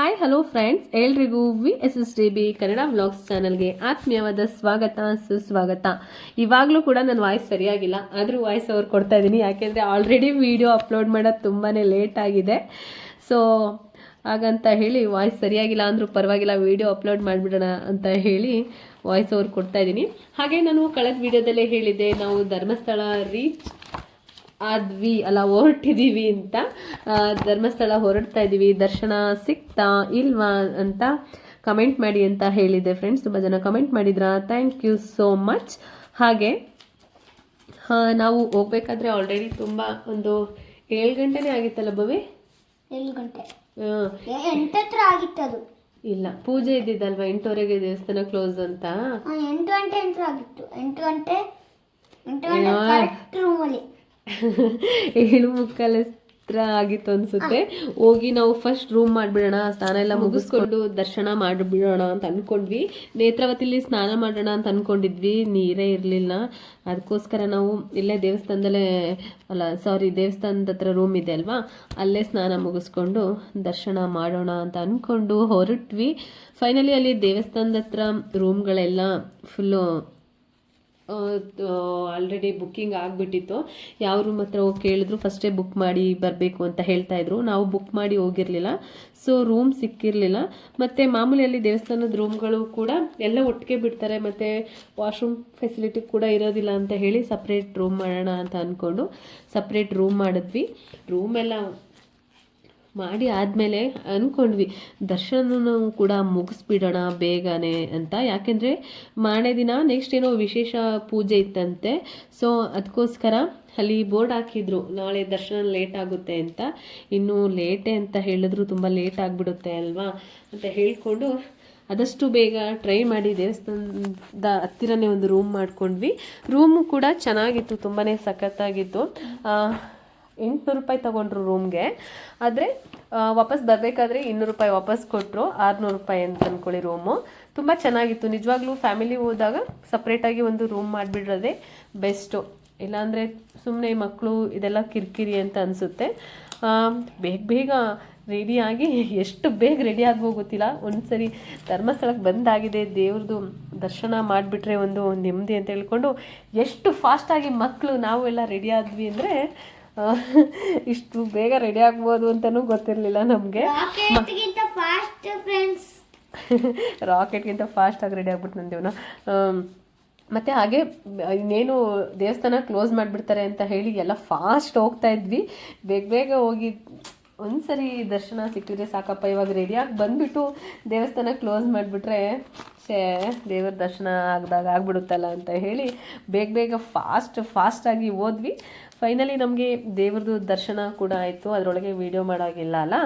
Hi hello friends ಎಲ್ರಿಗೂ V S S D B Kannada blogs ಚಾನಲ್ಗೆ ಆತ್ಮೀಯವಾದ ಸ್ವಾಗತ, ಸುಸ್ವಾಗತ. ಇವಾಗಲೂ ಕೂಡ ನನ್ನ ವಾಯ್ಸ್ ಸರಿಯಾಗಿಲ್ಲ. ಆದರೂ ವಾಯ್ಸ್ ಅವ್ರು ಕೊಡ್ತಾ ಇದ್ದೀನಿ ಯಾಕೆಂದರೆ ಆಲ್ರೆಡಿ ವಿಡಿಯೋ ಅಪ್ಲೋಡ್ ಮಾಡೋದು ತುಂಬಾ ಲೇಟ್ ಆಗಿದೆ. ಸೊ ಹಾಗಂತ ಹೇಳಿ ವಾಯ್ಸ್ ಸರಿಯಾಗಿಲ್ಲ ಅಂದರೂ ಪರವಾಗಿಲ್ಲ ವಿಡಿಯೋ ಅಪ್ಲೋಡ್ ಮಾಡಿಬಿಡೋಣ ಅಂತ ಹೇಳಿ ವಾಯ್ಸ್ ಅವ್ರು ಕೊಡ್ತಾ ಇದ್ದೀನಿ ಹಾಗೆ ನಾನು ಕಳೆದ ವಿಡಿಯೋದಲ್ಲೇ ಹೇಳಿದ್ದೆ, ನಾವು ಧರ್ಮಸ್ಥಳ ರೀಚ್ ಆದ್ವಿ ಅಲ್ಲ ಹೊರಟಿದೀವಿ ಅಂತ ಧರ್ಮಸ್ಥಳ ಹೊರಡ್ತಾ ಇದ್ದೀವಿ ದರ್ಶನ ಸಿಗ್ತಾ ಇಲ್ವಾ ಅಂತ ಕಮೆಂಟ್ ಮಾಡಿ ಅಂತ ಹೇಳಿದೆ ಫ್ರೆಂಡ್ಸ್ ತುಂಬ ಜನ ಕಮೆಂಟ್ ಮಾಡಿದ್ರ? ಥ್ಯಾಂಕ್ ಯು ಸೋ ಮಚ್ ಹಾಗೆ ನಾವು ಹೋಗ್ಬೇಕಾದ್ರೆ ಆಲ್ರೆಡಿ ತುಂಬ ಒಂದು ಏಳು ಗಂಟೆನೇ ಆಗಿತ್ತಲ್ಲ ಭವಿ ಏಳು ಗಂಟೆ. ಎಂಟತ್ರ ಆಗಿತ್ತು ಅದು. ಇಲ್ಲ ಪೂಜೆ ಇದ್ದಿದ್ದಲ್ವಾ? ಎಂಟುವರೆಗೆ ದೇವಸ್ಥಾನ ಕ್ಲೋಸ್ ಅಂತ? ಎಂಟು ಗಂಟೆ ಎಂಟು ಆಗಿತ್ತು. ಎಂಟು ಗಂಟೆ ಎಂಟು ಗಂಟೆ ರೂಮಲ್ಲಿ ಏಳು ಮುಕ್ಕಾಲ ಆಗಿತ್ತು ಅನ್ಸುತ್ತೆ. ಹೋಗಿ ನಾವು ಫಸ್ಟ್ ರೂಮ್ ಮಾಡಿಬಿಡೋಣ, ಸ್ನಾನ ಎಲ್ಲ ಮುಗಿಸ್ಕೊಂಡು ದರ್ಶನ ಮಾಡಿಬಿಡೋಣ ಅಂತ ಅನ್ಕೊಂಡ್ವಿ. ನೇತ್ರಾವತಿಲಿ ಸ್ನಾನ ಮಾಡೋಣ ಅಂತ ಅನ್ಕೊಂಡಿದ್ವಿ, ನೀರೇ ಇರಲಿಲ್ಲ. ಅದಕ್ಕೋಸ್ಕರ ನಾವು ಇಲ್ಲೇ ದೇವಸ್ಥಾನದಲ್ಲೇ, ಅಲ್ಲ ಸಾರಿ ದೇವಸ್ಥಾನದ ಹತ್ರ ರೂಮ್ ಇದೆ ಅಲ್ವಾ? ಅಲ್ಲೇ ಸ್ನಾನ ಮುಗಿಸ್ಕೊಂಡು ದರ್ಶನ ಮಾಡೋಣ ಅಂತ ಅಂದ್ಕೊಂಡು ಹೊರಟ್ವಿ. ಫೈನಲಿ ಅಲ್ಲಿ ದೇವಸ್ಥಾನದ ಹತ್ರ ರೂಮ್ಗಳೆಲ್ಲ ಫುಲ್ಲು ಆಲ್ರೆಡಿ ಬುಕ್ಕಿಂಗ್ ಆಗಿಬಿಟ್ಟಿತ್ತು. ಯಾವ ರೂಮ್ ಹತ್ರ ಹೋಗಿ ಕೇಳಿದ್ರು ಫಸ್ಟೇ ಬುಕ್ ಮಾಡಿ ಬರಬೇಕು ಅಂತ ಹೇಳ್ತಾ ಇದ್ರು. ನಾವು ಬುಕ್ ಮಾಡಿ ಹೋಗಿರಲಿಲ್ಲ. ಸೊ ರೂಮ್ ಸಿಕ್ಕಿರಲಿಲ್ಲ. ಮತ್ತು ಮಾಮೂಲಿಯಲ್ಲಿ ದೇವಸ್ಥಾನದ ರೂಮ್ಗಳು ಕೂಡ ಎಲ್ಲ ಒಟ್ಟಿಗೆ ಬಿಡ್ತಾರೆ. ಮತ್ತು ವಾಶ್ರೂಮ್ ಫೆಸಿಲಿಟಿ ಕೂಡ ಇರೋದಿಲ್ಲ ಅಂತ ಹೇಳಿ ಸಪ್ರೇಟ್ ರೂಮ್ ಮಾಡೋಣ ಅಂತ ಅಂದ್ಕೊಂಡು ಸಪ್ರೇಟ್ ರೂಮ್ ಮಾಡಿದ್ವಿ. ರೂಮ್ ಎಲ್ಲ ಮಾಡಿ ಆದಮೇಲೆ ಅಂದ್ಕೊಂಡ್ವಿ ದರ್ಶನನೂ ಕೂಡ ಮುಗಿಸ್ಬಿಡೋಣ ಬೇಗನೆ ಅಂತ. ಯಾಕೆಂದರೆ ಮಾಡೇ ದಿನ ನೆಕ್ಸ್ಟ್ ಏನೋ ವಿಶೇಷ ಪೂಜೆ ಇತ್ತಂತೆ. ಸೊ ಅದಕ್ಕೋಸ್ಕರ ಅಲ್ಲಿ ಬೋರ್ಡ್ ಹಾಕಿದ್ರು, ನಾಳೆ ದರ್ಶನ ಲೇಟ್ ಆಗುತ್ತೆ ಅಂತ. ಇನ್ನು ಲೇಟೇ ಅಂತ ಹೇಳಿದ್ರು, ತುಂಬ ಲೇಟ್ ಆಗಿಬಿಡುತ್ತೆ ಅಲ್ವಾ ಅಂತ ಹೇಳಿಕೊಂಡು ಆದಷ್ಟು ಬೇಗ ಟ್ರೈ ಮಾಡಿ ದೇವಸ್ಥಾನದ ಹತ್ತಿರನೇ ಒಂದು ರೂಮ್ ಮಾಡ್ಕೊಂಡ್ವಿ. ರೂಮು ಕೂಡ ಚೆನ್ನಾಗಿತ್ತು ತುಂಬಾ ಸಖತ್ತಾಗಿತ್ತು. ಎಂಟುನೂರು ರೂಪಾಯಿ ತೊಗೊಂಡ್ರು ರೂಮ್ಗೆ ಆದರೆ ವಾಪಸ್ ಬರಬೇಕಾದ್ರೆ ಇನ್ನೂರು ರೂಪಾಯಿ ವಾಪಸ್ ಕೊಟ್ಟರು ಆರುನೂರು ರೂಪಾಯಿ ಅಂತ ಅಂದ್ಕೊಳ್ಳಿ ರೂಮು ತುಂಬ ಚೆನ್ನಾಗಿತ್ತು. ನಿಜವಾಗ್ಲೂ ಫ್ಯಾಮಿಲಿ ಹೋದಾಗ ಸಪ್ರೇಟಾಗಿ ಒಂದು ರೂಮ್ ಮಾಡಿಬಿಡೋದೇ ಬೆಸ್ಟು ಇಲ್ಲಾಂದರೆ ಸುಮ್ಮನೆ ಮಕ್ಕಳು ಇದೆಲ್ಲ ಕಿರಿಕಿರಿ ಅಂತ ಅನಿಸುತ್ತೆ. ಬೇಗ ಬೇಗ ರೆಡಿಯಾಗಿ ಎಷ್ಟು ಬೇಗ ರೆಡಿ ಗೊತ್ತಿಲ್ಲ. ಒಂದ್ಸರಿ ಧರ್ಮಸ್ಥಳಕ್ಕೆ ಬಂದಾಗಿದೆ. ದೇವ್ರದ್ದು ದರ್ಶನ ಮಾಡಿಬಿಟ್ರೆ ಒಂದು ನೆಮ್ಮದಿ ಅಂತ ಹೇಳ್ಕೊಂಡು ಎಷ್ಟು ಫಾಸ್ಟಾಗಿ ಮಕ್ಕಳು ನಾವು ಎಲ್ಲ ರೆಡಿ ಆದ್ವಿ ಅಂದರೆ ಇಷ್ಟು ಬೇಗ ರೆಡಿ ಆಗ್ಬೋದು ಅಂತಲೂ ಗೊತ್ತಿರಲಿಲ್ಲ ನಮಗೆ. ರಾಕೆಟ್ಗಿಂತ ಫಾಸ್ಟ್ ಫ್ರೆಂಡ್ಸ್ ರಾಕೆಟ್ಗಿಂತ ಫಾಸ್ಟಾಗಿ ರೆಡಿ ಆಗ್ಬಿಟ್ಟು ನಂದೇವನ ಮತ್ತು ಹಾಗೆ ಇನ್ನೇನು ದೇವಸ್ಥಾನ ಕ್ಲೋಸ್ ಮಾಡಿಬಿಡ್ತಾರೆ ಅಂತ ಹೇಳಿ ಎಲ್ಲ ಫಾಸ್ಟ್ ಹೋಗ್ತಾ ಇದ್ವಿ. ಬೇಗ ಬೇಗ ಹೋಗಿ ಒಂದ್ಸರಿ ದರ್ಶನ ಸಿಕ್ಕಿದ್ರೆ ಸಾಕಪ್ಪ ಇವಾಗ ರೆಡಿಯಾಗಿ ಬಂದುಬಿಟ್ಟು ದೇವಸ್ಥಾನ ಕ್ಲೋಸ್ ಮಾಡಿಬಿಟ್ರೆ ಶೇ ದೇವರ ದರ್ಶನ ಆಗ್ದಾಗ ಆಗ್ಬಿಡುತ್ತಲ್ಲ ಅಂತ ಹೇಳಿ ಬೇಗ ಬೇಗ ಫಾಸ್ಟ್ ಫಾಸ್ಟಾಗಿ ಹೋದ್ವಿ. ಫೈನಲಿ ನಮಗೆ ದೇವ್ರದ್ದು ದರ್ಶನ ಕೂಡ ಆಯಿತು. ಅದರೊಳಗೆ ವೀಡಿಯೋ ಮಾಡೋಗಿಲ್ಲ ಅಲ್ಲ?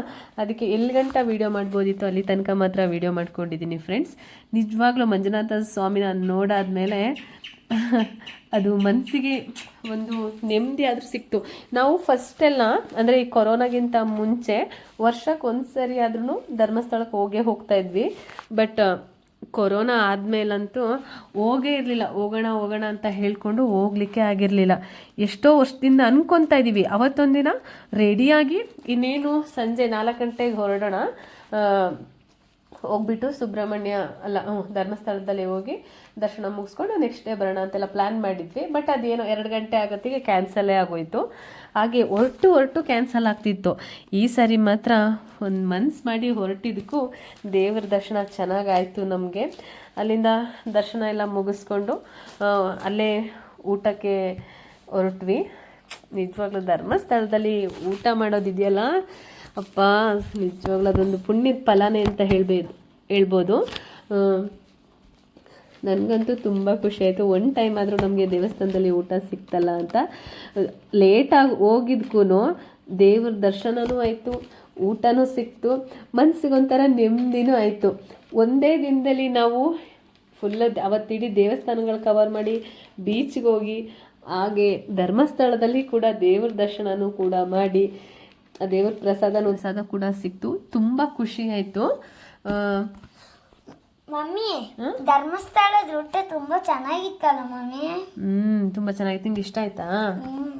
ಅದಕ್ಕೆ ಎಲ್ಲಿ ಗಂಟ ವೀಡಿಯೋ ಮಾಡ್ಬೋದಿತ್ತು? ಅಲ್ಲಿ ತನಕ ಮಾತ್ರ ವೀಡಿಯೋ ಮಾಡ್ಕೊಂಡಿದ್ದೀನಿ ಫ್ರೆಂಡ್ಸ್ ನಿಜವಾಗ್ಲೂ ಮಂಜುನಾಥ ಸ್ವಾಮಿನ ನೋಡಾದ್ಮೇಲೆ ಅದು ಮನಸ್ಸಿಗೆ ಒಂದು ನೆಮ್ಮದಿ ಆದರೂ ಸಿಕ್ತು. ನಾವು ಫಸ್ಟೆಲ್ಲ ಅಂದರೆ ಈ ಕೊರೋನಾಗಿಂತ ಮುಂಚೆ ವರ್ಷಕ್ಕೆ ಒಂದು ಸರಿ ಆದ್ರೂ ಧರ್ಮಸ್ಥಳಕ್ಕೆ ಹೋಗೇ ಹೋಗ್ತಾ ಇದ್ವಿ. ಬಟ್ ಕೊರೋನಾ ಆದಮೇಲಂತೂ ಹೋಗೇ ಇರಲಿಲ್ಲ. ಹೋಗೋಣ ಹೋಗೋಣ ಅಂತ ಹೇಳಿಕೊಂಡು ಹೋಗ್ಲಿಕ್ಕೆ ಆಗಿರಲಿಲ್ಲ. ಎಷ್ಟೋ ವರ್ಷದಿಂದ ಅನ್ಕೊತಾ ಇದ್ದೀವಿ ಅವತ್ತೊಂದಿನ ರೆಡಿಯಾಗಿ ಇನ್ನೇನು ಸಂಜೆ ನಾಲ್ಕು ಗಂಟೆಗೆ ಹೊರಡೋಣ. ಹೋಗ್ಬಿಟ್ಟು ಸುಬ್ರಹ್ಮಣ್ಯ, ಅಲ್ಲ ಹ್ಞೂ ಧರ್ಮಸ್ಥಳದಲ್ಲಿ ಹೋಗಿ ದರ್ಶನ ಮುಗಿಸ್ಕೊಂಡು ನೆಕ್ಸ್ಟ್ ಡೇ ಬರೋಣ ಅಂತೆಲ್ಲ ಪ್ಲ್ಯಾನ್ ಮಾಡಿದ್ವಿ. ಬಟ್ ಅದೇನೋ ಎರಡು ಗಂಟೆ ಆಗೋತ್ತಿಗೆ ಕ್ಯಾನ್ಸಲೇ ಆಗೋಯ್ತು. ಹಾಗೆ ಹೊರಟು ಹೊರಟು ಕ್ಯಾನ್ಸಲ್ ಆಗ್ತಿತ್ತು. ಈ ಸಾರಿ ಮಾತ್ರ ಒಂದು ಮನ್ಸು ಮಾಡಿ ಹೊರಟಿದ್ದಕ್ಕೂ ದೇವ್ರ ದರ್ಶನ ಚೆನ್ನಾಗಾಯಿತು ನಮಗೆ. ಅಲ್ಲಿಂದ ದರ್ಶನ ಎಲ್ಲ ಮುಗಿಸ್ಕೊಂಡು ಅಲ್ಲೇ ಊಟಕ್ಕೆ ಹೊರಟ್ವಿ. ನಿಜವಾಗ್ಲೂ ಧರ್ಮಸ್ಥಳದಲ್ಲಿ ಊಟ ಮಾಡೋದಿದೆಯಲ್ಲ? ಅಪ್ಪ, ನಿಜವಾಗ್ಲೂ ಅದೊಂದು ಪುಣ್ಯದ ಫಲನೇ ಅಂತ ಹೇಳ್ಬೇ, ಹೇಳ್ಬೋದು. ನನಗಂತೂ ತುಂಬ ಖುಷಿ ಆಯಿತು. ಒನ್ ಟೈಮ್ ಆದರೂ ನಮಗೆ ದೇವಸ್ಥಾನದಲ್ಲಿ ಊಟ ಸಿಕ್ತಲ್ಲ ಅಂತ. ಲೇಟಾಗಿ ಹೋಗಿದ್ಕೂ ದೇವ್ರ ದರ್ಶನವೂ ಆಯಿತು, ಊಟನೂ ಸಿಕ್ತು ಮನಸ್ಸಿಗೊಂಥರ ನೆಮ್ಮದಿನೂ ಆಯಿತು. ಒಂದೇ ದಿನದಲ್ಲಿ ನಾವು ಫುಲ್ಲ ಅವತ್ತಿಡೀ ದೇವಸ್ಥಾನಗಳು ಕವರ್ ಮಾಡಿ ಬೀಚ್ಗೆ ಹೋಗಿ, ಹಾಗೆ ಧರ್ಮಸ್ಥಳದಲ್ಲಿ ಕೂಡ ದೇವ್ರ ದರ್ಶನನೂ ಕೂಡ ಮಾಡಿ, ದೇವ್ರ ಪ್ರಸಾದನೂ ಪ್ರಸಾದ ಕೂಡ ಸಿಕ್ತು. ತುಂಬ ಖುಷಿ ಆಯಿತು. ಮಮ್ಮಿ ಧರ್ಮಸ್ಥಳದ ಊಟ ತುಂಬಾ ಚೆನ್ನಾಗಿತ್ತಲ್ಲ ಮಮ್ಮಿ? ಹ್ಮ್ ತುಂಬಾ ಚೆನ್ನಾಗಿತ್ತು ನಿಂಗೆ ಇಷ್ಟ ಆಯ್ತಾ? ಹ್ಮ್.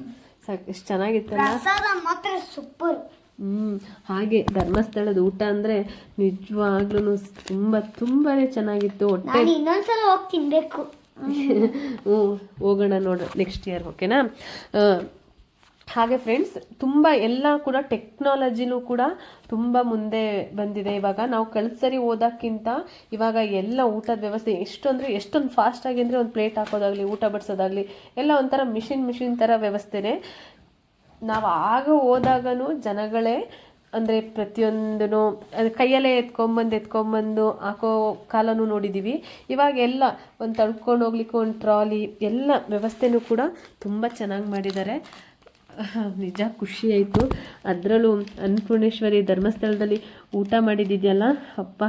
ಸಾಕು ಎಷ್ಟು ಚೆನ್ನಾಗಿತ್ತಲ್ಲ? ಪ್ರಸಾದ ಮಾತ್ರ ಸೂಪರ್ ಹ್ಮ್ ಹಾಗೆ ಧರ್ಮಸ್ಥಳದ ಊಟ ಅಂದ್ರೆ ನಿಜವಾಗ್ಲೂ ತುಂಬಾ ತುಂಬಾನೇ ಚೆನ್ನಾಗಿತ್ತು. ಹೊಟ್ಟೆ ನಾನು ಇನ್ನೊಂದ್ಸಲ ಹೋಗಿ ತಿನ್ಬೇಕು. ಹ್ಞೂ ಹೋಗೋಣ ನೋಡು ನೆಕ್ಸ್ಟ್ ಇಯರ್ ಓಕೆನಾ ಹಾಗೆ ಫ್ರೆಂಡ್ಸ್ ತುಂಬ ಎಲ್ಲ ಕೂಡ ಟೆಕ್ನಾಲಜಿನೂ ಕೂಡ ತುಂಬ ಮುಂದೆ ಬಂದಿದೆ. ಇವಾಗ ನಾವು ಕಳ್ಸರಿ ಸರಿ ಓದೋಕ್ಕಿಂತ ಇವಾಗ ಎಲ್ಲ ಊಟದ ವ್ಯವಸ್ಥೆ ಎಷ್ಟು ಎಷ್ಟೊಂದು ಫಾಸ್ಟಾಗಿ ಅಂದರೆ ಒಂದು ಪ್ಲೇಟ್ ಹಾಕೋದಾಗಲಿ, ಊಟ ಬಡಿಸೋದಾಗಲಿ ಎಲ್ಲ ಒಂಥರ ಮಿಷಿನ್ ಮಿಷಿನ್ ಥರ ವ್ಯವಸ್ಥೆನೇ. ನಾವು ಆಗ ಹೋದಾಗನು ಜನಗಳೇ ಅಂದರೆ ಪ್ರತಿಯೊಂದೂ ಕೈಯಲ್ಲೇ ಎತ್ಕೊಂಬಂದು ಎತ್ಕೊಂಬಂದು ಹಾಕೋ ಕಾಲನೂ ನೋಡಿದ್ದೀವಿ ಇವಾಗ ಎಲ್ಲ ಒಂದು ತಳ್ಕೊಂಡು ಹೋಗ್ಲಿಕ್ಕೆ ಒಂದು ಟ್ರಾಲಿ ಎಲ್ಲ ವ್ಯವಸ್ಥೆನೂ ಕೂಡ ತುಂಬ ಚೆನ್ನಾಗಿ ಮಾಡಿದ್ದಾರೆ. ನಿಜ, ಖುಷಿ ಆಯಿತು. ಅದರಲ್ಲೂ ಅನ್ನಪೂರ್ಣೇಶ್ವರಿ ಧರ್ಮಸ್ಥಳದಲ್ಲಿ ಊಟ ಮಾಡಿದ್ದಿದೆಯಲ್ಲ ಅಪ್ಪ,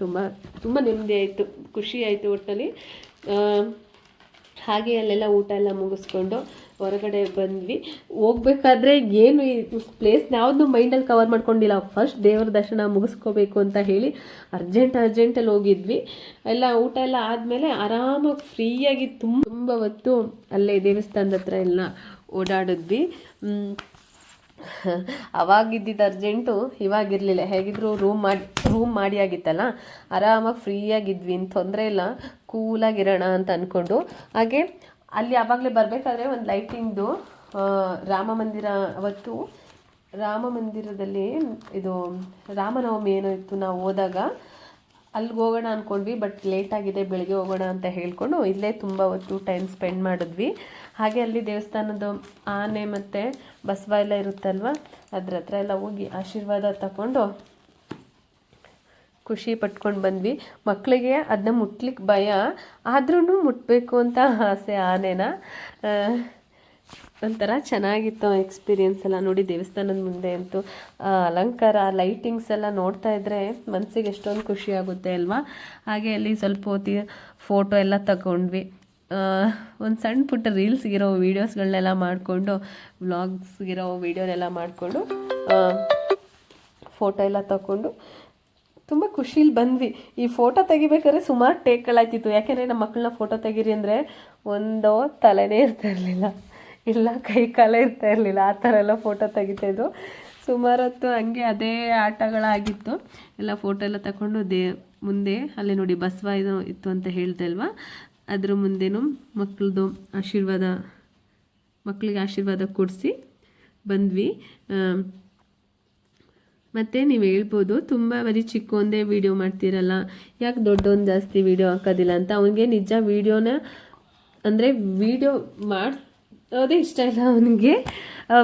ತುಂಬ ತುಂಬ ನೆಮ್ಮದಿ ಆಯಿತು. ಖುಷಿ ಆಯಿತು ಒಟ್ಟಲ್ಲಿ. ಹಾಗೆ ಅಲ್ಲೆಲ್ಲ ಊಟ ಎಲ್ಲ ಮುಗಿಸ್ಕೊಂಡು ಹೊರಗಡೆ ಬಂದ್ವಿ. ಹೋಗ್ಬೇಕಾದ್ರೆ ಏನು ಈ ಪ್ಲೇಸ್ ಯಾವುದು ಮೈಂಡಲ್ಲಿ ಕವರ್ ಮಾಡ್ಕೊಂಡಿಲ್ಲ. ಫಸ್ಟ್ ದೇವರ ದರ್ಶನ ಮುಗಿಸ್ಕೋಬೇಕು ಅಂತ ಹೇಳಿ ಅರ್ಜೆಂಟ್ ಅರ್ಜೆಂಟಲ್ಲಿ ಹೋಗಿದ್ವಿ. ಎಲ್ಲ ಊಟ ಎಲ್ಲ ಆದಮೇಲೆ ಆರಾಮಾಗಿ ಫ್ರೀಯಾಗಿ ತುಂಬ ತುಂಬ ಹೊತ್ತು ಅಲ್ಲೇ ದೇವಸ್ಥಾನದ ಹತ್ರ ಎಲ್ಲ ಓಡಾಡಿದ್ವಿ. ಅವಾಗಿದ್ದಿದ್ದು ಅರ್ಜೆಂಟು ಇವಾಗಿರಲಿಲ್ಲ. ಹೇಗಿದ್ರು ರೂಮ್ ಮಾಡಿ ರೂಮ್ ಮಾಡಿ ಆಗಿತ್ತಲ್ಲ? ಆರಾಮಾಗಿ ಫ್ರೀಯಾಗಿದ್ವಿ ಇನ್ನು ತೊಂದರೆ ಇಲ್ಲ. ಕೂಲಾಗಿರೋಣ ಅಂತ ಅಂದ್ಕೊಂಡು ಹಾಗೆ ಅಲ್ಲಿ ಆವಾಗಲೇ ಬರಬೇಕಾದ್ರೆ ಒಂದು ಲೈಟಿಂಗ್ದು ರಾಮ ಮಂದಿರ ಅವತ್ತು. ರಾಮ ಮಂದಿರದಲ್ಲಿ ಇದು ರಾಮನವಮಿ ಏನೋ ಇತ್ತು ನಾವು ಹೋದಾಗ. ಅಲ್ಲಿಗೆ ಹೋಗೋಣ ಅಂದ್ಕೊಂಡ್ವಿ ಬಟ್ ಲೇಟ್ ಆಗಿದೆ, ಬೆಳಿಗ್ಗೆ ಹೋಗೋಣ ಅಂತ ಹೇಳ್ಕೊಂಡು ಇಲ್ಲೇ ತುಂಬ ಹೊತ್ತು ಟೈಮ್ ಸ್ಪೆಂಡ್ ಮಾಡಿದ್ವಿ. ಹಾಗೆ ಅಲ್ಲಿ ದೇವಸ್ಥಾನದ ಆನೆ ಮತ್ತು ಬಸವ ಎಲ್ಲ ಇರುತ್ತಲ್ವ? ಅದ್ರ ಹತ್ರ ಎಲ್ಲ ಹೋಗಿ ಆಶೀರ್ವಾದ ತಗೊಂಡು ಖುಷಿ ಪಟ್ಕೊಂಡು ಬಂದ್ವಿ. ಮಕ್ಕಳಿಗೆ ಅದನ್ನ ಮುಟ್ಲಿಕ್ಕೆ ಭಯ ಆದ್ರೂ ಮುಟ್ಟಬೇಕು ಅಂತ ಆಸೆ ಆನೆನ. ಒಂಥರ ಚೆನ್ನಾಗಿತ್ತು ಎಕ್ಸ್ಪೀರಿಯೆನ್ಸ್ ಎಲ್ಲ ನೋಡಿ ದೇವಸ್ಥಾನದ ಮುಂದೆ ಅಂತೂ. ಅಲಂಕಾರ ಲೈಟಿಂಗ್ಸ್ ಎಲ್ಲ ನೋಡ್ತಾ ಇದ್ರೆ ಮನಸ್ಸಿಗೆ ಎಷ್ಟೊಂದು ಖುಷಿ ಆಗುತ್ತೆ ಅಲ್ವಾ? ಹಾಗೆ ಅಲ್ಲಿ ಸ್ವಲ್ಪ ಹೊತ್ತಿ ಫೋಟೋ ಎಲ್ಲ ತಗೊಂಡ್ವಿ. ಒಂದು ಸಣ್ಣ ಪುಟ್ಟ ರೀಲ್ಸ್ಗಿರೋ ವೀಡಿಯೋಸ್ಗಳನ್ನೆಲ್ಲ ಮಾಡಿಕೊಂಡು ವ್ಲಾಗ್ಸ್ಗಿರೋ ವೀಡಿಯೋನೆಲ್ಲ ಮಾಡಿಕೊಂಡು ಫೋಟೋ ಎಲ್ಲ ತಗೊಂಡು, ತುಂಬ ಖುಷೀಲಿ ಬಂದ್ವಿ. ಈ ಫೋಟೋ ತೆಗಿಬೇಕಾದ್ರೆ ಸುಮಾರು ಟೇಕ್ಗಳಾಯ್ತಿತ್ತು ಯಾಕೆಂದರೆ ನಮ್ಮ ಮಕ್ಕಳನ್ನ ಫೋಟೋ ತೆಗೀರಿ ಅಂದರೆ ಒಂದೋ ತಲೆನೇ ಇರ್ತಾ ಇರಲಿಲ್ಲ. ಇಲ್ಲ, ಕೈ ಕಾಲ ಇರ್ತಾ ಇರಲಿಲ್ಲ. ಆ ಥರ ಎಲ್ಲ ಫೋಟೋ ತೆಗಿತಾಯಿದ್ರು ಸುಮಾರು ಹೊತ್ತು ಹಂಗೆ ಅದೇ ಆಟಗಳಾಗಿತ್ತು. ಎಲ್ಲ ಫೋಟೋ ಎಲ್ಲ ತಗೊಂಡು ದೇ, ಮುಂದೆ, ಅಲ್ಲಿ ನೋಡಿ ಬಸವ ಇದು ಇತ್ತು ಅಂತ ಹೇಳ್ದೆ ಅಲ್ವಾ ಅದ್ರ ಮುಂದೆನೂ ಮಕ್ಕಳದು ಆಶೀರ್ವಾದ ಮಕ್ಕಳಿಗೆ ಆಶೀರ್ವಾದ ಕೊಡಿಸಿ ಬಂದ್ವಿ. ಮತ್ತು ನೀವು ಹೇಳ್ಬೋದು, ತುಂಬ ಬರೀ ಚಿಕ್ಕ ಒಂದೇ ವೀಡಿಯೋ ಮಾಡ್ತೀರಲ್ಲ, ಯಾಕೆ ದೊಡ್ಡೊಂದು ಜಾಸ್ತಿ ವೀಡಿಯೋ ಹಾಕೋದಿಲ್ಲ ಅಂತ. ಅವನಿಗೆ ನಿಜ ವೀಡಿಯೋನ ಅಂದರೆ ವೀಡಿಯೋ ಮಾಡೋದೇ ಇಷ್ಟ ಇಲ್ಲ ಅವನಿಗೆ.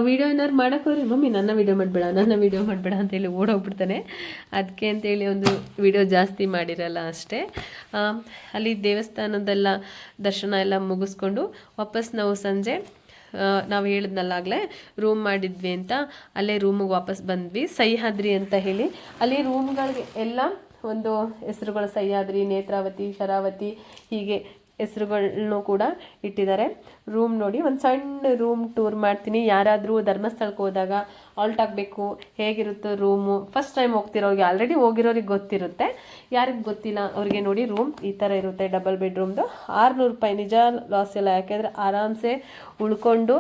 ವೀಡಿಯೋ ಏನಾದ್ರು ಮಾಡೋಕ್ಕೋರಿ ಮಮ್ಮಿ, ನನ್ನ ವೀಡಿಯೋ ಮಾಡಬೇಡ, ನನ್ನ ವೀಡಿಯೋ ಮಾಡಬೇಡ ಅಂತೇಳಿ ಓಡೋಗ್ಬಿಡ್ತಾನೆ. ಅದಕ್ಕೆ ಅಂತೇಳಿ ಒಂದು ವೀಡಿಯೋ ಜಾಸ್ತಿ ಮಾಡಿರಲ್ಲ ಅಷ್ಟೇ. ಅಲ್ಲಿ ದೇವಸ್ಥಾನದೆಲ್ಲ ದರ್ಶನ ಎಲ್ಲ ಮುಗಿಸ್ಕೊಂಡು ವಾಪಸ್ ನಾವು ಸಂಜೆ ನಾವು ಹೇಳಿದ್ನಲ್ಲಾಗಲೇ ರೂಮ್ ಮಾಡಿದ್ವಿ ಅಂತ. ಅಲ್ಲೇ ರೂಮಿಗೆ ವಾಪಸ್ ಬಂದ್ವಿ. ಸಹ್ಯಾದ್ರಿ ಅಂತ ಹೇಳಿ. ಅಲ್ಲಿ ರೂಮ್ಗಳಿಗೆ ಎಲ್ಲ ಒಂದು ಹೆಸರುಗಳು, ಸಹ್ಯಾದ್ರಿ, ನೇತ್ರಾವತಿ, ಶರಾವತಿ, ಹೀಗೆ ಹೆಸರುಗಳನ್ನು ಕೂಡ ಇಟ್ಟಿದ್ದಾರೆ. ರೂಮ್ ನೋಡಿ, ಒಂದು ಸಣ್ಣ ರೂಮ್ ಟೂರ್ ಮಾಡ್ತೀನಿ. ಯಾರಾದರೂ ಧರ್ಮಸ್ಥಳಕ್ಕೆ ಹೋದಾಗ ಆಲ್ಟ್ ಆಗಬೇಕು. ಹೇಗಿರುತ್ತೋ ರೂಮು ಫಸ್ಟ್ ಟೈಮ್ ಹೋಗ್ತಿರೋರಿಗೆ ಆಲ್ರೆಡಿ ಹೋಗಿರೋರಿಗೆ ಗೊತ್ತಿರುತ್ತೆ. ಯಾರಿಗೆ ಗೊತ್ತಿಲ್ಲ ಅವ್ರಿಗೆ ನೋಡಿ ರೂಮ್ ಈ ಥರ ಇರುತ್ತೆ ಡಬಲ್ ಬೆಡ್ರೂಮ್ದು ಆರುನೂರು ರೂಪಾಯಿ ನಿಜ ಲಾಸ್ ಇಲ್ಲ ಯಾಕೆಂದರೆ ಆರಾಮ್ಸೆ ಉಳ್ಕೊಂಡು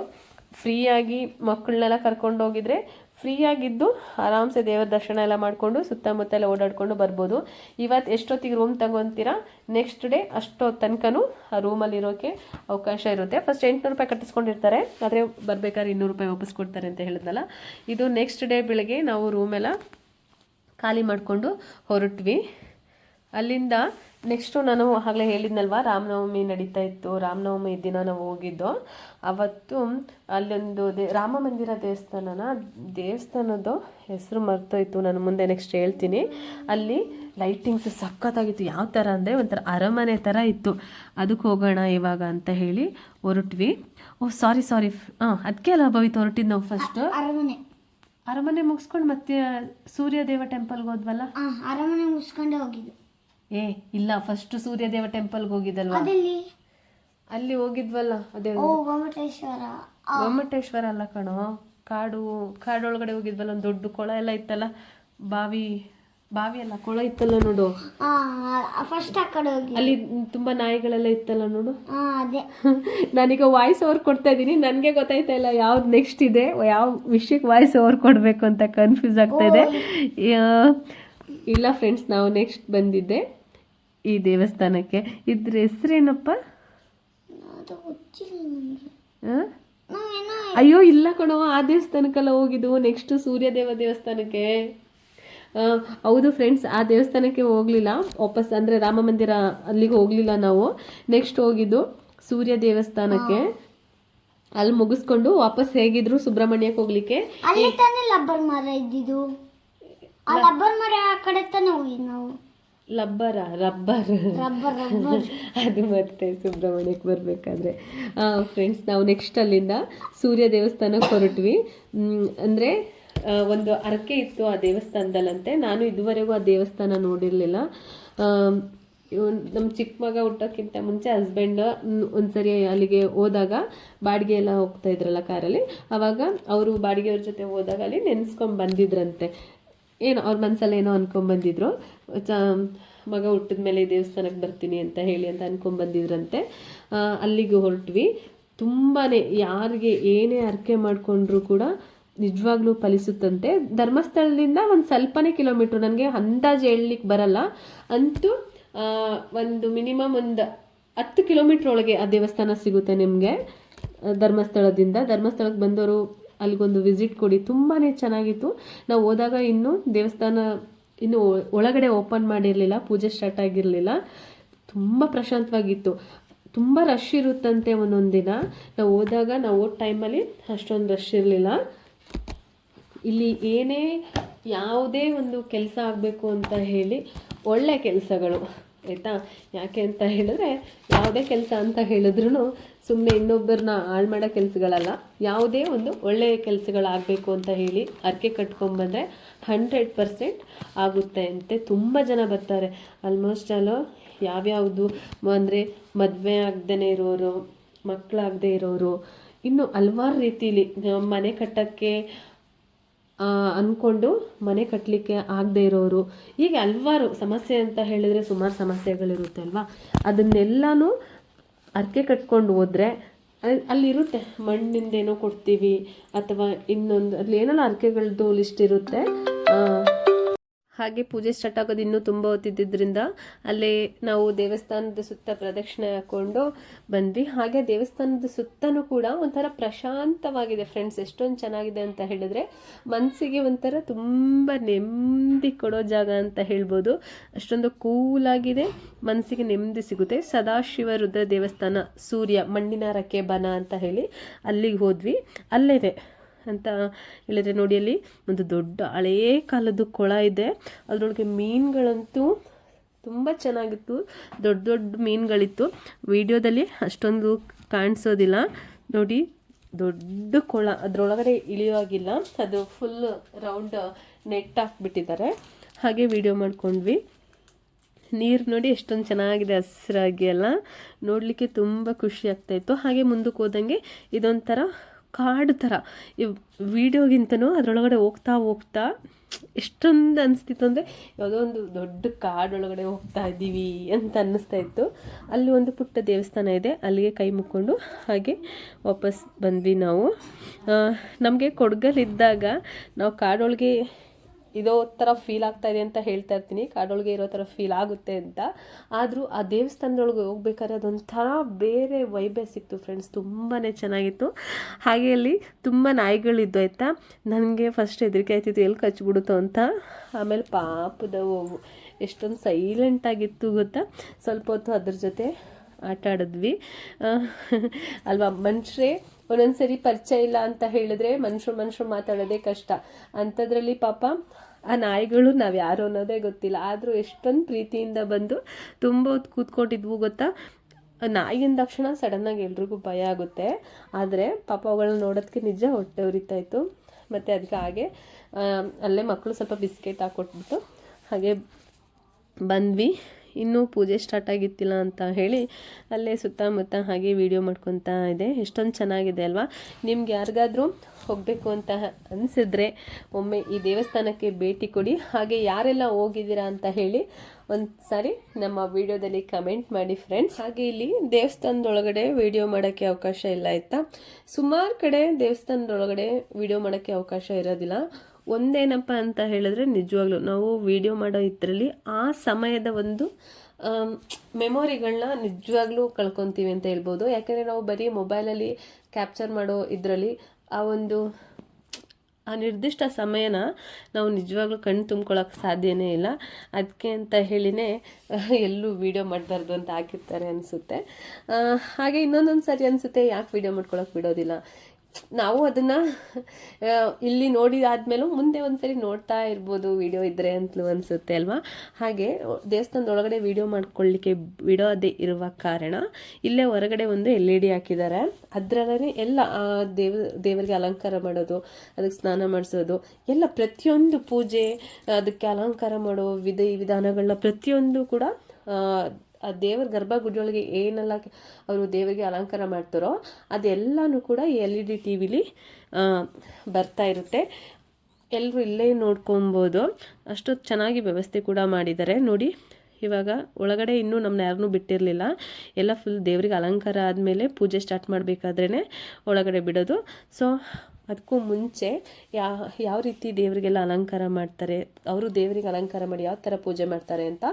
ಫ್ರೀಯಾಗಿ ಮಕ್ಕಳನ್ನೆಲ್ಲ ಕರ್ಕೊಂಡು ಹೋಗಿದ್ರೆ ಫ್ರೀಯಾಗಿದ್ದು ಆರಾಮ್ಸೆ ದೇವರ ದರ್ಶನ ಎಲ್ಲ ಮಾಡಿಕೊಂಡು ಸುತ್ತಮುತ್ತ ಎಲ್ಲ ಓಡಾಡ್ಕೊಂಡು ಬರ್ಬೋದು. ಇವತ್ತು ಎಷ್ಟೊತ್ತಿಗೆ ರೂಮ್ ತಗೊತೀರಾ? ನೆಕ್ಸ್ಟ್ ಡೇ ಅಷ್ಟೋ ತನಕನೂ ಆ ರೂಮಲ್ಲಿ ಇರೋಕ್ಕೆ ಅವಕಾಶ ಇರುತ್ತೆ. ಫಸ್ಟ್ ಎಂಟುನೂರು ರೂಪಾಯಿ ಕಟ್ಟಿಸ್ಕೊಂಡಿರ್ತಾರೆ. ಆದರೆ ಬರಬೇಕಾದ್ರೆ ಇನ್ನೂರು ರೂಪಾಯಿ ವಾಪಸ್ ಕೊಡ್ತಾರೆ ಅಂತ ಹೇಳಿದ್ನಲ್ಲ. ಇದು ನೆಕ್ಸ್ಟ್ ಡೇ ಬೆಳಗ್ಗೆ ನಾವು ರೂಮೆಲ್ಲ ಖಾಲಿ ಮಾಡಿಕೊಂಡು ಹೊರಟ್ವಿ. ಅಲ್ಲಿಂದ ನೆಕ್ಸ್ಟು ನಾನು ಆಗಲೇ ಹೇಳಿದ್ನಲ್ವಾ ರಾಮನವಮಿ ನಡೀತಾ ಇತ್ತು. ರಾಮನವಮಿ ದಿನ ನಾವು ಹೋಗಿದ್ದು. ಅವತ್ತು ಅಲ್ಲೊಂದು ದೇ ರಾಮ ಮಂದಿರ ದೇವಸ್ಥಾನನ ದೇವಸ್ಥಾನದ್ದು ಹೆಸರು ಮರ್ತೋಯ್ತು. ನಾನು ಮುಂದೆ ನೆಕ್ಸ್ಟ್ ಹೇಳ್ತೀನಿ. ಅಲ್ಲಿ ಲೈಟಿಂಗ್ಸ್ ಸಖತ್ತಾಗಿತ್ತು. ಯಾವ ಥರ ಅಂದರೆ ಒಂಥರ ಅರಮನೆ ಥರ ಇತ್ತು. ಅದಕ್ಕೆ ಹೋಗೋಣ ಇವಾಗ ಅಂತ ಹೇಳಿ ಹೊರಟ್ವಿ. ಓಹ್ ಸಾರಿ ಸಾರಿ ಹಾಂ ಅದಕ್ಕೆ ಅಲ್ಲ ಭವಿತ್ ಹೊರಟಿದ್ದು ನಾವು ಫಸ್ಟು ಅರಮನೆ. ಅರಮನೆ ಮುಗಿಸ್ಕೊಂಡು ಮತ್ತೆ ಸೂರ್ಯದೇವ ಟೆಂಪಲ್ಗೆ ಹೋದ್ವಲ್ಲ? ಅರಮನೆ ಮುಗಿಸ್ಕೊಂಡೇ ಹೋಗಿದ್ದು. ಏ ಇಲ್ಲ ಫಸ್ಟ್ ಸೂರ್ಯದೇವ ಟೆಂಪಲ್ಗೆ ಹೋಗಿದ್ದಲ್ವಾ? ಅದೆಲ್ಲಿ? ಅಲ್ಲಿ ಹೋಗಿದ್ವಲ್ಲ ಅದೇ ಓ ಗೊಮ್ಮಟೇಶ್ವರ ಗೊಮ್ಮಟೇಶ್ವರ ಅಲ್ಲ ಕಣೋ ಕಾಡು ಕಾಡೊಳಗಡೆ ಹೋಗಿದ್ವಲ್ಲ ಒಂದು ದೊಡ್ಡ ಕೊಳ ಎಲ್ಲ ಇತ್ತಲ್ಲ ಬಾವಿ ಬಾವಿ ಅಲ್ಲ ಕೊಳ ಇತ್ತಲ್ಲ ನೋಡು. ಫಸ್ಟ್ ಆ ಕಡೆ ಹೋಗಿ. ಅಲ್ಲಿ ತುಂಬಾ ನಾಯಿಗಳೆಲ್ಲ ಇತ್ತಲ್ಲ ನೋಡು. ಅದೇ. ನಾನೀಗ ವಾಯ್ಸ್ ಓವರ್ ಕೊಡ್ತಾ ಇದ್ದೀನಿ. ನನಗೆ ಗೊತ್ತಾಯ್ತಾ ಇಲ್ಲ ಯಾವ್ದು ನೆಕ್ಸ್ಟ್ ಇದೆ ಯಾವ ವಿಷಯಕ್ಕೆ ವಾಯ್ಸ್ ಓವರ್ ಕೊಡಬೇಕು ಅಂತ ಕನ್ಫ್ಯೂಸ್ ಆಗ್ತಾ ಇದೆ. ಇಲ್ಲ ಫ್ರೆಂಡ್ಸ್ ನಾವು ನೆಕ್ಸ್ಟ್ ಬಂದಿದ್ದೆ. ಈ ದೇವಸ್ಥಾನಕ್ಕೆ. ಇದ್ರ ಹೆಸರೇನಪ್ಪ? ಅಯ್ಯೋ ಇಲ್ಲ ಕಣೋ ಆ ದೇವಸ್ಥಾನಕ್ಕೆಲ್ಲ ಹೋಗಿದ್ದು. ನೆಕ್ಸ್ಟ್ ಸೂರ್ಯದೇವ ದೇವಸ್ಥಾನಕ್ಕೆ. ಹೌದು ಫ್ರೆಂಡ್ಸ್ ಆ ದೇವಸ್ಥಾನಕ್ಕೆ ಹೋಗಲಿಲ್ಲ. ವಾಪಸ್ ಅಂದರೆ ರಾಮ ಮಂದಿರ ಅಲ್ಲಿಗೆ ಹೋಗಲಿಲ್ಲ ನಾವು. ನೆಕ್ಸ್ಟ್ ಹೋಗಿದ್ದು ಸೂರ್ಯ ದೇವಸ್ಥಾನಕ್ಕೆ. ಅಲ್ಲಿ ಮುಗಿಸ್ಕೊಂಡು ವಾಪಸ್ ಹೇಗಿದ್ರು ಸುಬ್ರಹ್ಮಣ್ಯಕ್ಕೆ ಹೋಗ್ಲಿಕ್ಕೆ. ಮರ ಇದ್ದಿದ್ದು. ಆ ಲಬ್ಬರ್ ಮರ ಆ ಕಡೆ ತಾನೇ ಹೋಗಿದ್ದು ನಾವು. ಲಬ್ಬರ ರಬ್ಬರ್. Rubber rubber. ಅದು ಮತ್ತೆ ಸುಬ್ರಹ್ಮಣ್ಯಕ್ಕೆ ಬರಬೇಕಾದ್ರೆ. ಫ್ರೆಂಡ್ಸ್ ನಾವು ನೆಕ್ಸ್ಟ್ ಅಲ್ಲಿಂದ ಸೂರ್ಯ ದೇವಸ್ಥಾನಕ್ಕೆ ಹೊರಟ್ವಿ. ಅಂದರೆ ಅಂದ್ರೆ ಒಂದು ಅರಕೆ ಇತ್ತು ಆ ದೇವಸ್ಥಾನದಲ್ಲಂತೆ. ನಾನು ಇದುವರೆಗೂ ಆ ದೇವಸ್ಥಾನ ನೋಡಿರಲಿಲ್ಲ. ನಮ್ಮ ಚಿಕ್ಕ ಮಗ ಹುಟ್ಟೋಕ್ಕಿಂತ ಮುಂಚೆ ಹಸ್ಬೆಂಡ್ ಒಂದ್ಸರಿ ಅಲ್ಲಿಗೆ ಹೋದಾಗ ಬಾಡಿಗೆ ಎಲ್ಲ ಹೋಗ್ತಾ ಇದ್ರಲ್ಲ ಕಾರಲ್ಲಿ. ಅವಾಗ ಅವರು ಬಾಡಿಗೆಯವ್ರ ಜೊತೆ ಹೋದಾಗ ಅಲ್ಲಿ ನೆನೆಸ್ಕೊಂಡು ಬಂದಿದ್ರಂತೆ. ಏನೋ ಅವ್ರ ಮನಸ್ಸಲ್ಲಿ ಏನೋ ಅನ್ಕೊಂಬಂದಿದ್ರು ಚ ಮಗ ಹುಟ್ಟಿದ ಮೇಲೆ ದೇವಸ್ಥಾನಕ್ಕೆ ಬರ್ತೀನಿ ಅಂತ ಹೇಳಿ ಅಂತ ಅನ್ಕೊಂಬಂದಿದ್ರಂತೆ ಅಲ್ಲಿಗೂ ಅಲ್ಲಿಗೆ ಹೊರಟ್ವಿ. ತುಂಬಾ ಯಾರಿಗೆ ಏನೇ ಅರ್ಕೆ ಮಾಡಿಕೊಂಡ್ರು ಕೂಡ ನಿಜವಾಗ್ಲೂ ಫಲಿಸುತ್ತಂತೆ. ಧರ್ಮಸ್ಥಳದಿಂದ ಒಂದು ಸ್ವಲ್ಪನೇ ಕಿಲೋಮೀಟ್ರ್, ನನಗೆ ಅಂದಾಜು ಹೇಳಲಿಕ್ಕೆ ಬರಲ್ಲ. ಅಂತೂ ಒಂದು ಮಿನಿಮಮ್ ಒಂದು ಹತ್ತು ಕಿಲೋಮೀಟ್ರ್ ಒಳಗೆ ಆ ದೇವಸ್ಥಾನ ಸಿಗುತ್ತೆ ನಿಮಗೆ, ಧರ್ಮಸ್ಥಳದಿಂದ. ಧರ್ಮಸ್ಥಳಕ್ಕೆ ಬಂದವರು ಅಲ್ಲಿಗೊಂದು ವಿಸಿಟ್ ಕೊಡಿ. ತುಂಬಾ ಚೆನ್ನಾಗಿತ್ತು. ನಾವು ಹೋದಾಗ ಇನ್ನೂ ದೇವಸ್ಥಾನ ಇನ್ನು ಒಳಗಡೆ ಓಪನ್ ಮಾಡಿರಲಿಲ್ಲ, ಪೂಜೆ ಸ್ಟಾರ್ಟ್ ಆಗಿರಲಿಲ್ಲ. ತುಂಬ ಪ್ರಶಾಂತವಾಗಿತ್ತು. ತುಂಬ ರಶ್ ಇರುತ್ತಂತೆ ಒಂದೊಂದು ದಿನ. ನಾವು ಹೋದಾಗ ನಾವು ಹೋದ ಟೈಮಲ್ಲಿ ಅಷ್ಟೊಂದು ರಶ್ ಇರಲಿಲ್ಲ. ಇಲ್ಲಿ ಏನೇ ಯಾವುದೇ ಒಂದು ಕೆಲಸ ಆಗಬೇಕು ಅಂತ ಹೇಳಿ ಒಳ್ಳೆ ಕೆಲಸಗಳು, ಆಯಿತಾ? ಯಾಕೆ ಅಂತ ಹೇಳಿದ್ರೆ, ಯಾವುದೇ ಕೆಲಸ ಅಂತ ಹೇಳಿದ್ರು ಸುಮ್ಮನೆ ಇನ್ನೊಬ್ಬರನ್ನ ಹಾಳು ಮಾಡೋ ಕೆಲಸಗಳಲ್ಲ, ಯಾವುದೇ ಒಂದು ಒಳ್ಳೆಯ ಕೆಲಸಗಳಾಗಬೇಕು ಅಂತ ಹೇಳಿ ಅರ್ಕೆ ಕಟ್ಕೊಂಡ್ಬಂದರೆ ಹಂಡ್ರೆಡ್ ಪರ್ಸೆಂಟ್ ಆಗುತ್ತೆ ಅಂತೆ. ತುಂಬ ಜನ ಬರ್ತಾರೆ. ಆಲ್ಮೋಸ್ಟ್ ಅಲ್ಲೋ, ಯಾವ್ಯಾವುದು, ಅಂದರೆ ಮದುವೆ ಆಗದೇ ಇರೋರು ಮಕ್ಕಳಾಗದೇ ಇರೋರು, ಇನ್ನು ಹಲ್ವಾರು ರೀತಿಲಿ ಮನೆ ಕಟ್ಟೋಕ್ಕೆ ಅಂದ್ಕೊಂಡು ಮನೆ ಕಟ್ಟಲಿಕ್ಕೆ ಆಗದೆ ಇರೋರು, ಹೀಗೆ ಹಲ್ವಾರು ಸಮಸ್ಯೆ ಅಂತ ಹೇಳಿದರೆ ಸುಮಾರು ಸಮಸ್ಯೆಗಳಿರುತ್ತೆ ಅಲ್ವಾ? ಅದನ್ನೆಲ್ಲನೂ ಅರ್ಕೆ ಕಟ್ಕೊಂಡು ಹೋದರೆ ಅಲ್ಲಿರುತ್ತೆ. ಮಣ್ಣಿಂದೇನೋ ಕೊಡ್ತೀವಿ ಅಥವಾ ಇನ್ನೊಂದು ಅಲ್ಲಿ ಏನೆಲ್ಲ ಅರ್ಕೆಗಳದ್ದು ಲಿಸ್ಟ್ ಇರುತ್ತೆ ಹಾಗೆ ಪೂಜೆ ಸ್ಟಾರ್ಟ್ ಆಗೋದು ಇನ್ನೂ ತುಂಬ ಹೊತ್ತಿದ್ದರಿಂದ ಅಲ್ಲೇ ನಾವು ದೇವಸ್ಥಾನದ ಸುತ್ತ ಪ್ರದಕ್ಷಿಣೆ ಹಾಕ್ಕೊಂಡು ಬಂದ್ವಿ. ಹಾಗೆ ದೇವಸ್ಥಾನದ ಸುತ್ತನೂ ಕೂಡ ಒಂಥರ ಪ್ರಶಾಂತವಾಗಿದೆ ಫ್ರೆಂಡ್ಸ್ ಎಷ್ಟೊಂದು ಚೆನ್ನಾಗಿದೆ ಅಂತ ಹೇಳಿದ್ರೆ ಮನಸ್ಸಿಗೆ ಒಂಥರ ತುಂಬ ನೆಮ್ಮದಿ ಕೊಡೋ ಜಾಗ ಅಂತ ಹೇಳ್ಬೋದು. ಅಷ್ಟೊಂದು ಕೂಲಾಗಿದೆ ಮನಸ್ಸಿಗೆ ನೆಮ್ಮದಿ ಸಿಗುತ್ತೆ. ಸದಾಶಿವ ರುದ್ರ ದೇವಸ್ಥಾನ ಸೂರ್ಯ ಮಣ್ಣಿನ ರಕೆ ಬನ ಅಂತ ಹೇಳಿ ಅಲ್ಲಿಗೆ ಹೋದ್ವಿ. ಅಲ್ಲೇ ಅಂತ ಹೇಳಿದ್ರೆ ನೋಡಿ ಅಲ್ಲಿ ಒಂದು ದೊಡ್ಡ ಹಳೇ ಕಾಲದ ಕೊಳ ಇದೆ. ಅದರೊಳಗೆ ಮೀನುಗಳಂತೂ ತುಂಬ ಚೆನ್ನಾಗಿತ್ತು. ದೊಡ್ಡ ದೊಡ್ಡ ಮೀನುಗಳಿತ್ತು. ವಿಡಿಯೋದಲ್ಲಿ ಅಷ್ಟೊಂದು ಕಾಣಿಸೋದಿಲ್ಲ. ನೋಡಿ, ದೊಡ್ಡ ಕೊಳ. ಅದರೊಳಗಡೆ ಇಳಿಯುವಾಗಿಲ್ಲ. ಅದು ಫುಲ್ ರೌಂಡ್ ನೆಟ್ ಹಾಕ್ಬಿಟ್ಟಿದ್ದಾರೆ. ಹಾಗೆ ವಿಡಿಯೋ ಮಾಡ್ಕೊಂಡ್ವಿ. ನೀರು ನೋಡಿ ಎಷ್ಟೊಂದು ಚೆನ್ನಾಗಿದೆ ಹಸಿರಾಗಿ ಎಲ್ಲ. ನೋಡಲಿಕ್ಕೆ ತುಂಬ ಖುಷಿ ಆಗ್ತಾಯಿತ್ತು ಹಾಗೆ ಮುಂದಕ್ಕೆ ಹೋದಂಗೆ ಇದೊಂಥರ ಕಾಡು ಥರ. ವೀಡಿಯೋಗಿಂತನೂ ಅದರೊಳಗಡೆ ಹೋಗ್ತಾ ಹೋಗ್ತಾ ಎಷ್ಟೊಂದು ಅನಿಸ್ತಿತ್ತು ಅಂದರೆ ಯಾವುದೋ ಒಂದು ದೊಡ್ಡ ಕಾಡೊಳಗಡೆ ಹೋಗ್ತಾ ಇದ್ದೀವಿ ಅಂತ ಅನ್ನಿಸ್ತಾ ಇತ್ತು. ಅಲ್ಲಿ ಒಂದು ಪುಟ್ಟ ದೇವಸ್ಥಾನ ಇದೆ, ಅಲ್ಲಿಗೆ ಕೈ ಮುಕ್ಕೊಂಡು ಹಾಗೆ ವಾಪಸ್ ಬಂದ್ವಿ ನಾವು. ನಮಗೆ ಕೊಡಗಲ್ಲಿದ್ದಾಗ ನಾವು ಕಾಡೊಳಗೆ ಇದೋ ಥರ ಫೀಲ್ ಆಗ್ತಾ ಇದೆ ಅಂತ ಹೇಳ್ತಾ ಇರ್ತೀನಿ. ಕಾಡೊಳಗೆ ಇರೋ ಥರ ಫೀಲ್ ಆಗುತ್ತೆ ಅಂತ. ಆದರೂ ಆ ದೇವಸ್ಥಾನದೊಳಗೆ ಹೋಗ್ಬೇಕಾದ್ರೆ ಅದೊಂಥರ ಬೇರೆ ವೈಬೇ ಸಿಕ್ತು ಫ್ರೆಂಡ್ಸ್ ತುಂಬಾ ಚೆನ್ನಾಗಿತ್ತು. ಹಾಗೆ ಅಲ್ಲಿ ತುಂಬ ನಾಯಿಗಳಿದ್ದು ಆಯಿತಾ? ನನಗೆ ಫಸ್ಟ್ ಹೆದರಿಕೆ ಆಯ್ತಿತ್ತು, ಎಲ್ಲಿ ಕಚ್ಚಿಬಿಡುತ್ತೋ ಅಂತ. ಆಮೇಲೆ ಪಾಪದವು ಎಷ್ಟೊಂದು ಸೈಲೆಂಟಾಗಿತ್ತು ಗೊತ್ತಾ? ಸ್ವಲ್ಪ ಹೊತ್ತು ಅದ್ರ ಜೊತೆ ಆಟ ಆಡಿದ್ವಿ ಅಲ್ವಾ? ಮನುಷ್ಯರೇ ಒಂದೊಂದ್ಸರಿ ಪರಿಚಯ ಇಲ್ಲ ಅಂತ ಹೇಳಿದ್ರೆ ಮನುಷ್ಯರು ಮನುಷ್ಯರು ಮಾತಾಡೋದೇ ಕಷ್ಟ. ಅಂಥದ್ರಲ್ಲಿ ಪಾಪ ಆ ನಾಯಿಗಳು ನಾವು ಯಾರು ಅನ್ನೋದೇ ಗೊತ್ತಿಲ್ಲ. ಆದರೂ ಎಷ್ಟೊಂದು ಪ್ರೀತಿಯಿಂದ ಬಂದು ತುಂಬ ಹೊತ್ತು ಕೂತ್ಕೊಂಡಿದ್ವು ಗೊತ್ತಾ? ನಾಯಿ ಅಂದ ತಕ್ಷಣ ಸಡನ್ನಾಗಿ ಎಲ್ರಿಗೂ ಭಯ ಆಗುತ್ತೆ. ಆದರೆ ಪಾಪ ಅವುಗಳನ್ನ ನೋಡೋದಕ್ಕೆ ನಿಜ ಹೊಟ್ಟೆ ಉರಿತಾಯಿತ್ತು ಮತ್ತು ಅದಕ್ಕೆ ಹಾಗೆ ಅಲ್ಲೇ ಮಕ್ಕಳು ಸ್ವಲ್ಪ ಬಿಸ್ಕೆಟ್ ಹಾಕ್ಕೊಟ್ಬಿಟ್ಟು ಹಾಗೆ ಬಂದ್ವಿ. ಇನ್ನೂ ಪೂಜೆ ಸ್ಟಾರ್ಟ್ ಆಗಿತ್ತಿಲ್ಲ ಅಂತ ಹೇಳಿ ಅಲ್ಲೇ ಸುತ್ತಮುತ್ತ ಹಾಗೆ ವಿಡಿಯೋ ಮಾಡ್ಕೊತಾ ಇದೆ. ಎಷ್ಟೊಂದು ಚೆನ್ನಾಗಿದೆ ಅಲ್ವಾ? ನಿಮ್ಗೆ ಯಾರಿಗಾದ್ರೂ ಹೋಗಬೇಕು ಅಂತ ಅನಿಸಿದ್ರೆ ಒಮ್ಮೆ ಈ ದೇವಸ್ಥಾನಕ್ಕೆ ಭೇಟಿ ಕೊಡಿ. ಹಾಗೆ ಯಾರೆಲ್ಲ ಹೋಗಿದ್ದೀರಾ ಅಂತ ಹೇಳಿ ಒಂದು ಸಾರಿ ನಮ್ಮ ವಿಡಿಯೋದಲ್ಲಿ ಕಮೆಂಟ್ ಮಾಡಿ ಫ್ರೆಂಡ್ಸ್ ಹಾಗೆ ಇಲ್ಲಿ ದೇವಸ್ಥಾನದೊಳಗಡೆ ವಿಡಿಯೋ ಮಾಡೋಕ್ಕೆ ಅವಕಾಶ ಇಲ್ಲ ಆಯಿತಾ? ಸುಮಾರು ಕಡೆ ದೇವಸ್ಥಾನದೊಳಗಡೆ ವಿಡಿಯೋ ಮಾಡೋಕ್ಕೆ ಅವಕಾಶ ಇರೋದಿಲ್ಲ. ಒಂದೇನಪ್ಪ ಅಂತ ಹೇಳಿದ್ರೆ ನಿಜವಾಗ್ಲೂ ನಾವು ವಿಡಿಯೋ ಮಾಡೋ ಇದರಲ್ಲಿ ಆ ಸಮಯದ ಒಂದು ಮೆಮೊರಿಗಳನ್ನ ನಿಜವಾಗ್ಲೂ ಕಳ್ಕೊತೀವಿ ಅಂತ ಹೇಳ್ಬೋದು. ಯಾಕಂದರೆ ನಾವು ಬರೀ ಮೊಬೈಲಲ್ಲಿ ಕ್ಯಾಪ್ಚರ್ ಮಾಡೋ ಇದರಲ್ಲಿ ಆ ಒಂದು, ಆ ನಿರ್ದಿಷ್ಟ ಸಮಯನ ನಾವು ನಿಜವಾಗ್ಲೂ ಕಣ್ಣು ತುಂಬ್ಕೊಳಕ್ಕೆ ಸಾಧ್ಯನೇ ಇಲ್ಲ. ಅದಕ್ಕೆ ಅಂತ ಹೇಳಿನೇ, ಎಲ್ಲೂ ವೀಡಿಯೋ ಮಾಡಬಾರ್ದು ಅಂತ ಹಾಕಿರ್ತಾರೆ ಅನಿಸುತ್ತೆ. ಹಾಗೆ ಇನ್ನೊಂದೊಂದು ಸರಿ ಅನಿಸುತ್ತೆ ಯಾಕೆ ವಿಡಿಯೋ ಮಾಡ್ಕೊಳಕ್ಕೆ ಬಿಡೋದಿಲ್ಲ. ನಾವು ಅದನ್ನು ಇಲ್ಲಿ ನೋಡಿ ಆದಮೇಲೂ ಮುಂದೆ ಒಂದ್ಸರಿ ನೋಡ್ತಾ ಇರ್ಬೋದು ವಿಡಿಯೋ ಇದ್ದರೆ ಅಂತಲೂ ಅನಿಸುತ್ತೆ ಅಲ್ವಾ? ಹಾಗೆ, ದೇವಸ್ಥಾನದೊಳಗಡೆ ವಿಡಿಯೋ ಮಾಡ್ಕೊಳ್ಳಿಕ್ಕೆ ಬಿಡೋದೇ ಇರುವ ಕಾರಣ, ಇಲ್ಲೇ ಹೊರಗಡೆ ಒಂದು ಎಲ್ ಇ ಡಿ ಹಾಕಿದ್ದಾರೆ. ಅದರಲ್ಲೇ ಎಲ್ಲ ದೇವ, ದೇವರಿಗೆ ಅಲಂಕಾರ ಮಾಡೋದು, ಅದಕ್ಕೆ ಸ್ನಾನ ಮಾಡಿಸೋದು, ಎಲ್ಲ ಪ್ರತಿಯೊಂದು ಪೂಜೆ, ಅದಕ್ಕೆ ಅಲಂಕಾರ ಮಾಡೋ ವಿಧ ವಿಧಾನಗಳನ್ನ ಪ್ರತಿಯೊಂದು ಕೂಡ ಆ, ದೇವ್ರ ಗರ್ಭಗುಡಿಯೊಳಗೆ ಏನೆಲ್ಲ ಅವರು ದೇವರಿಗೆ ಅಲಂಕಾರ ಮಾಡ್ತಾರೋ ಅದೆಲ್ಲನೂ ಕೂಡ ಎಲ್ ಇ ಡಿ ಟಿ ವಿಲಿ ಬರ್ತಾ ಇರುತ್ತೆ. ಎಲ್ಲರೂ ಇಲ್ಲೇ ನೋಡ್ಕೊಬೋದು. ಅಷ್ಟು ಚೆನ್ನಾಗಿ ವ್ಯವಸ್ಥೆ ಕೂಡ ಮಾಡಿದ್ದಾರೆ. ನೋಡಿ ಇವಾಗ ಒಳಗಡೆ ಇನ್ನೂ ನಮ್ಮನ್ನ ಯಾರನ್ನೂ ಬಿಟ್ಟಿರಲಿಲ್ಲ. ಎಲ್ಲ ಫುಲ್ ದೇವರಿಗೆ ಅಲಂಕಾರ ಆದಮೇಲೆ ಪೂಜೆ ಸ್ಟಾರ್ಟ್ ಮಾಡಬೇಕಾದ್ರೇ ಒಳಗಡೆ ಬಿಡೋದು. ಸೊ ಅದಕ್ಕೂ ಮುಂಚೆ ಯಾ, ಯಾವ ರೀತಿ ದೇವರಿಗೆಲ್ಲ ಅಲಂಕಾರ ಮಾಡ್ತಾರೆ, ಅವರು ದೇವರಿಗೆ ಅಲಂಕಾರ ಮಾಡಿ ಯಾವ ಥರ ಪೂಜೆ ಮಾಡ್ತಾರೆ ಅಂತ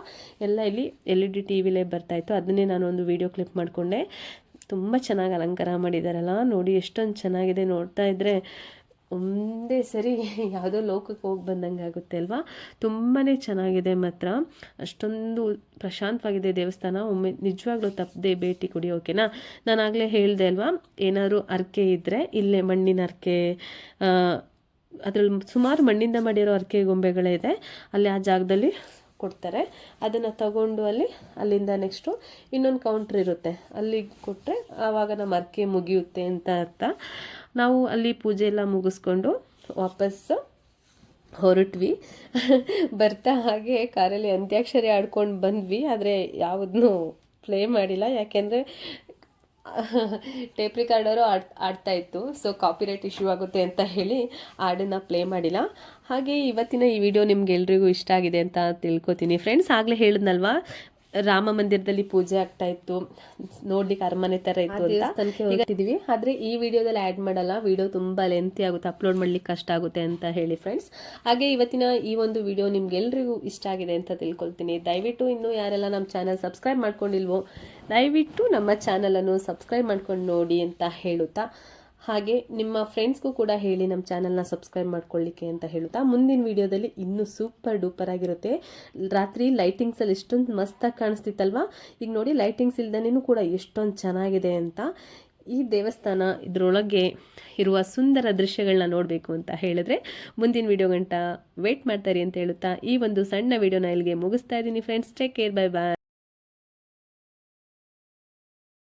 ಎಲ್ಲ ಇಲ್ಲಿ L E D T V ಬರ್ತಾಯಿತ್ತು ಅದನ್ನೇ ನಾನು ಒಂದು ವೀಡಿಯೋ ಕ್ಲಿಪ್ ಮಾಡಿಕೊಂಡೆ. ತುಂಬ ಚೆನ್ನಾಗಿ ಅಲಂಕಾರ ಮಾಡಿದ್ದಾರಲ್ಲ ನೋಡಿ ಎಷ್ಟೊಂದು ಚೆನ್ನಾಗಿದೆ ನೋಡ್ತಾ ಇದ್ದರೆ ಒಂದೇ ಸರಿ ಯಾವುದೋ ಲೋಕಕ್ಕೆ ಹೋಗಿ ಬಂದಂಗೆ ಆಗುತ್ತೆ ಅಲ್ವಾ? ತುಂಬಾ ಚೆನ್ನಾಗಿದೆ ಮಾತ್ರ. ಅಷ್ಟೊಂದು ಪ್ರಶಾಂತವಾಗಿದೆ ದೇವಸ್ಥಾನ. ಒಮ್ಮೆ ನಿಜವಾಗ್ಲೂ ತಪ್ಪದೆ ಭೇಟಿ ಕೊಡಿ, ಓಕೆನಾ? ನಾನು ಆಗಲೇ ಹೇಳಿದೆ ಅಲ್ವಾ, ಏನಾದ್ರು ಅರ್ಕೆ ಇದ್ದರೆ ಇಲ್ಲೇ ಮಣ್ಣಿನ ಅರ್ಕೆ ಅದರಲ್ಲಿ ಸುಮಾರು ಮಣ್ಣಿಂದ ಮಾಡಿರೋ ಅರ್ಕೆ ಗೊಂಬೆಗಳೇ ಇದೆ. ಅಲ್ಲಿ ಆ ಜಾಗದಲ್ಲಿ ಕೊಡ್ತಾರೆ. ಅದನ್ನು ತಗೊಂಡು ಅಲ್ಲಿ, ಅಲ್ಲಿಂದ ನೆಕ್ಸ್ಟು ಇನ್ನೊಂದು ಕೌಂಟ್ರ್ ಇರುತ್ತೆ. ಅಲ್ಲಿಗೆ ಕೊಟ್ಟರೆ ಆವಾಗ ನಮ್ಮ ಅರ್ಕೆ ಮುಗಿಯುತ್ತೆ ಅಂತ ಅರ್ಥ. ನಾವು ಅಲ್ಲಿ ಪೂಜೆ ಎಲ್ಲ ಮುಗಿಸ್ಕೊಂಡು ವಾಪಸ್ಸು ಹೊರಟ್ವಿ. ಬರ್ತಾ ಹಾಗೆ ಕಾರಲ್ಲಿ ಅಂತ್ಯಾಕ್ಷರಿ ಆಡ್ಕೊಂಡು ಬಂದ್ವಿ. ಆದರೆ ಯಾವುದನ್ನು ಪ್ಲೇ ಮಾಡಿಲ್ಲ. ಯಾಕೆಂದರೆ, ಟೇಪ್ ರಿಕಾರ್ಡರು ಆಡ್, ಆಡ್ತಾ ಇತ್ತು. ಸೊ ಕಾಪಿರೈಟ್ ಇಶ್ಯೂ ಆಗುತ್ತೆ ಅಂತ ಹೇಳಿ ಹಾಡನ್ನು ಪ್ಲೇ ಮಾಡಿಲ್ಲ. ಹಾಗೆ ಇವತ್ತಿನ ಈ ವಿಡಿಯೋ ನಿಮ್ಗೆ ಎಲ್ರಿಗೂ ಇಷ್ಟ ಆಗಿದೆ ಅಂತ ತಿಳ್ಕೊತೀನಿ. ಫ್ರೆಂಡ್ಸ್ ಆಗಲೇ ಹೇಳಿದ್ನಲ್ವಾ? ರಾಮ ಮಂದಿರದಲ್ಲಿ ಪೂಜೆ ಆಗ್ತಾ ಇತ್ತು. ನೋಡ್ಲಿಕ್ಕೆ ಅರಮನೆ ತರ ಇತ್ತು ಅಂತ. ಹೇಳ್ತಿದೀವಿ ಆದ್ರೆ ಈ ವಿಡಿಯೋದಲ್ಲಿ ಆ್ಯಡ್ ಮಾಡಲ್ಲ. ವಿಡಿಯೋ ತುಂಬಾ ಲೆಂತಿ ಆಗುತ್ತೆ. ಅಪ್ಲೋಡ್ ಮಾಡ್ಲಿಕ್ಕೆ ಕಷ್ಟ ಆಗುತ್ತೆ ಅಂತ ಹೇಳಿ ಫ್ರೆಂಡ್ಸ್ ಹಾಗೆ ಇವತ್ತಿನ ಈ ಒಂದು ವಿಡಿಯೋ ನಿಮ್ಗೆ ಎಲ್ರಿಗೂ ಇಷ್ಟ ಆಗಿದೆ ಅಂತ ತಿಳ್ಕೊಳ್ತೀನಿ. ದಯವಿಟ್ಟು ಇನ್ನು ಯಾರೆಲ್ಲ ನಮ್ಮ ಚಾನಲ್ ಸಬ್ಸ್ಕ್ರೈಬ್ ಮಾಡ್ಕೊಂಡಿಲ್ವೋ ದಯವಿಟ್ಟು ನಮ್ಮ ಚಾನಲನ್ನು ಸಬ್ಸ್ಕ್ರೈಬ್ ಮಾಡ್ಕೊಂಡು ನೋಡಿ ಅಂತ ಹೇಳುತ್ತಾ ಹಾಗೆ ನಿಮ್ಮ ಫ್ರೆಂಡ್ಸ್ಗೂ ಕೂಡ ಹೇಳಿ ನಮ್ಮ ಚಾನಲ್ನ ಸಬ್ಸ್ಕ್ರೈಬ್ ಮಾಡ್ಕೊಳ್ಳಿಕ್ಕೆ ಅಂತ ಹೇಳುತ್ತಾ ಮುಂದಿನ ವಿಡಿಯೋದಲ್ಲಿ ಇನ್ನೂ ಸೂಪರ್ ಡೂಪರ್ ಆಗಿರುತ್ತೆ. ರಾತ್ರಿ ಲೈಟಿಂಗ್ಸಲ್ಲಿ ಎಷ್ಟೊಂದು ಮಸ್ತಾಗಿ ಕಾಣಿಸ್ತಿತ್ತಲ್ವಾ? ಈಗ ನೋಡಿ ಲೈಟಿಂಗ್ಸ್ ಇಲ್ದನೇನು ಕೂಡ ಎಷ್ಟೊಂದು ಚೆನ್ನಾಗಿದೆ ಅಂತ ಈ ದೇವಸ್ಥಾನ ಇದರೊಳಗೆ ಇರುವ ಸುಂದರ ದೃಶ್ಯಗಳನ್ನ ನೋಡಬೇಕು ಅಂತ ಹೇಳಿದ್ರೆ ಮುಂದಿನ ವಿಡಿಯೋ ಗಂಟ ವೇಟ್ ಮಾಡ್ತಾರೆ ಅಂತ ಹೇಳುತ್ತಾ ಈ ಒಂದು ಸಣ್ಣ ವಿಡಿಯೋನ ಇಲ್ಲಿಗೆ ಮುಗಿಸ್ತಾ ಇದ್ದೀನಿ friends take care bye bye